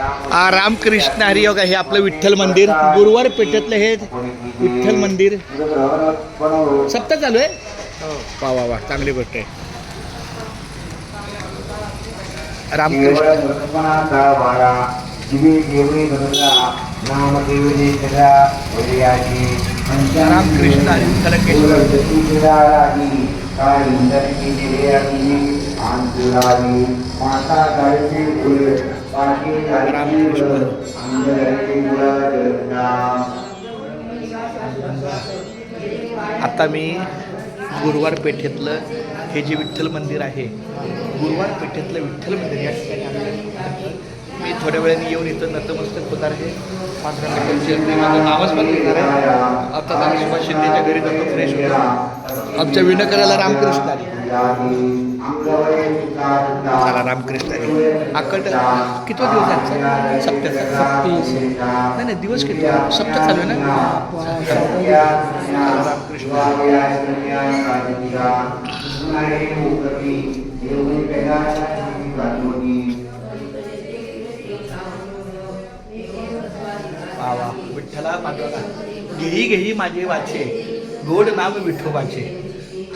आ, रामकृष्ण हरी योगा हे आपलं विठ्ठल मंदिर. गुरुवार पेठेतलं हे विठ्ठल मंदिर. सप्ताह चालू आहे? वा वा वा चांगली गोष्ट आहे. रामकृष्ण. रामकृष्ण आता मी गुरुवार पेठेतलं हे जे विठ्ठल मंदिर आहे गुरुवार पेठेतलं विठ्ठल मंदिर या ठिकाणी मी थोड्या वेळाने येऊन इथं नतमस्तक होणार आहे. मात्र माझं नावच पण आहे. आता सुभाष शिंदेच्या घरी जातो फ्रेश होतो. आमच्या विनकराला रामकृष्ण चला रामकृष्ण अकट किती दिवस नाही नाही दिवस किती? सप्त चालू आहे ना? रामकृष्ण वा विठ्ठला पाठवा घेई घेई माझे वाचे. गोड नाम विठोबाचे.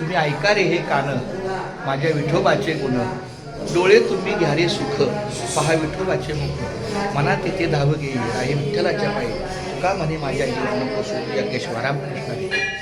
तुम्ही ऐका रे हे कान. माझ्या विठोबाचे गुण. डोळे तुम्ही घ्या रे सुख. पहा विठोबाचे मुख. मना तिथे धाव घेई आहे विठ्ठलाच्या पायी. तुका म्हणे माझ्या जीवन सुख यज्ञेश्वरा कृष्ण